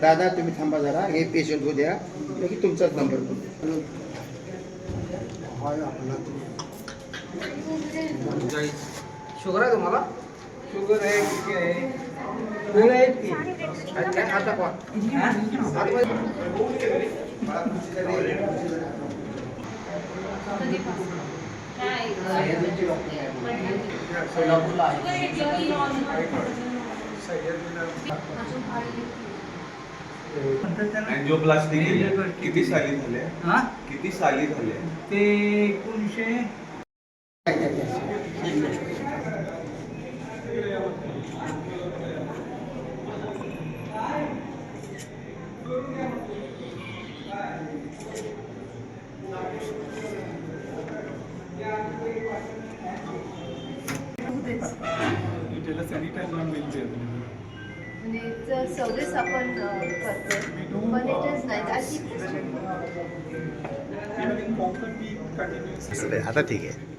दादा तुम्ही थांबा जरा. हे पेशंट होऊ द्या की तुमचाच नंबर शुगर आहे तुम्हाला शुगर आहे किती आहे. शुगर आहे की काय- काय खाता पहा अँजिओप्लास्टी केली किती साली झाले? हा? किती साली झाले? ते एकोणीसशे म्हणजे जर सर्व्हिस आपण करतो पण इट इज नाही. आता ठीक आहे.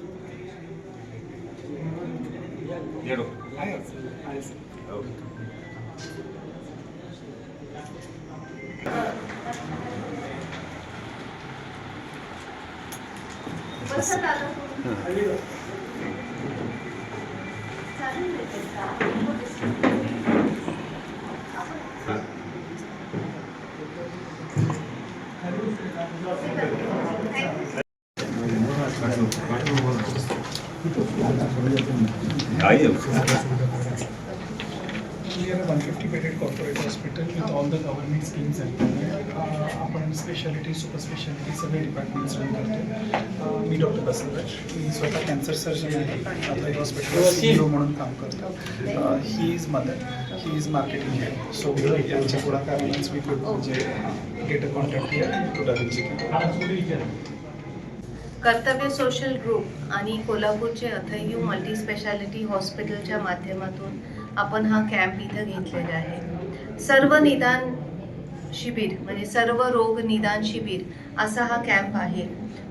は丈夫で a 150 bedded corporate hospital with all the government schemes and uh, आपण स्पेशालिटी सुपर स्पेशालिटी सगळे डिपार्टमेंट्स रन करतो मी डॉक्टर बसवराज मी स्वतः कॅन्सर सर्जन आहे आपल्या हॉस्पिटल सीईओ म्हणून काम करतो he is mother he is marketing head so यांच्या पुढाकारानेच मी म्हणजे get a contact to Kartavya social group आणि कोल्हापूरचे अथयू मल्टी स्पेशालिटी हॉस्पिटलच्या माध्यमातून आपण हा कॅम्प इथं घेतलेला आहे. सर्व निदान शिबिर म्हणजे सर्व रोग निदान शिबिर असा हा कॅम्प आहे.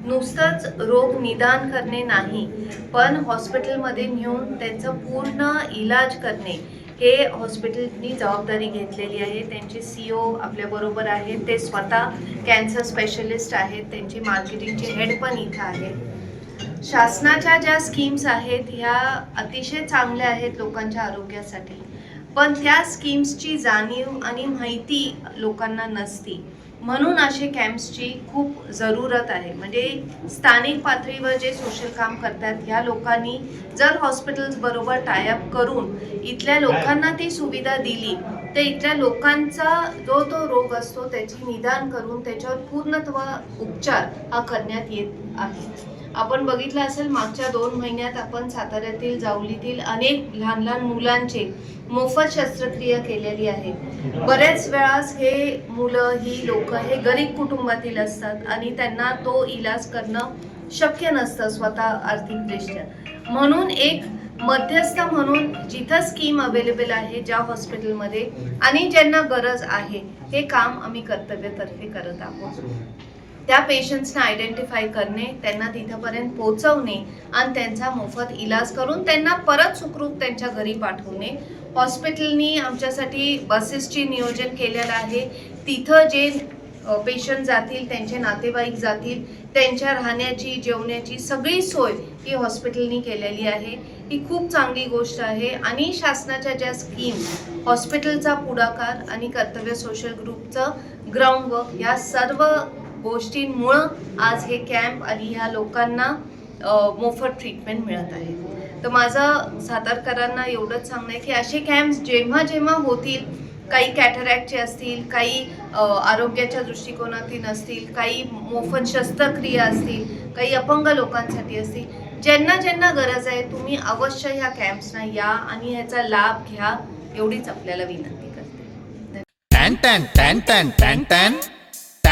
नुसतंच रोग निदान करणे नाही पण हॉस्पिटलमध्ये नेऊन त्यांचं पूर्ण इलाज करणे हे हॉस्पिटलनी जबाबदारी घेतलेली आहे. त्यांचे सी ओ आपल्याबरोबर आहेत. ते स्वतः कॅन्सर स्पेशलिस्ट आहेत. त्यांची मार्केटिंगचे हेड पण इथं आहे शासनाच्या ज्या स्कीम्स आहेत ह्या अतिशय चांगल्या आहेत लोकांच्या आरोग्यासाठी. पण त्या स्कीम्सची जाणीव आणि माहिती लोकांना नसती. म्हणून असे कॅम्प्सची खूप जरूरत आहे. म्हणजे स्थानिक पातळीवर जे सोशल काम करतात ह्या लोकांनी जर हॉस्पिटल्स बरोबर टायअप करून इथल्या लोकांना ती सुविधा दिली तर इथल्या लोकांचा जो तो रोग असतो त्याची निदान करून त्याच्यावर पूर्णत्व उपचार हा करण्यात येत आहे. आपण बघितलं असेल मागच्या दोन महिन्यात आपण साताऱ्यातील जावलीतील अनेक लहान लहान मुलांचे मोफत शस्त्रक्रिया केलेली आहे. बऱ्याच वेळास हे मुलं ही लोक हे गरीब कुटुंबातील असतात आणि त्यांना तो इलाज करणं शक्य नसतं स्वतः आर्थिकदृष्ट्या म्हणून एक मध्यस्थ म्हणून जिथं स्कीम अवेलेबल आहे ज्या हॉस्पिटलमध्ये आणि ज्यांना गरज आहे हे काम आम्ही कर्तव्यतर्फे करत आहोत. त्या पेशंट्सना आयडेंटिफाय करणे त्यांना तिथंपर्यंत पोहोचवणे आणि त्यांचा मोफत इलाज करून त्यांना परत सुखरूप त्यांच्या घरी पाठवणे. हॉस्पिटलनी आमच्यासाठी बसेसची नियोजन केलेलं आहे. तिथं जे पेशंट जातील त्यांचे नातेवाईक जातील त्यांच्या राहण्याची जेवण्याची सगळी सोय ही हॉस्पिटलनी केलेली आहे. ही खूप चांगली गोष्ट आहे आणि शासनाच्या ज्या स्कीम हॉस्पिटलचा पुढाकार आणि कर्तव्य सोशल ग्रुपचं ग्राउंड वर्क या सर्व गोष्टींमुळं आज हे कॅम्प आणि ह्या लोकांना मोफत ट्रीटमेंट मिळत आहे. तर माझं सातारकरांना एवढंच सांगणं आहे की असे कॅम्प्स जेव्हा जेव्हा होतील काही कॅटरॅक्टचे असतील काही आरोग्याच्या दृष्टिकोनातील असतील काही मोफत शस्त्रक्रिया असतील काही अपंग लोकांसाठी असतील ज्यांना ज्यांना गरज आहे तुम्ही अवश्य ह्या कॅम्प्सना या आणि ह्याचा लाभ घ्या एवढीच आपल्याला विनंती करते.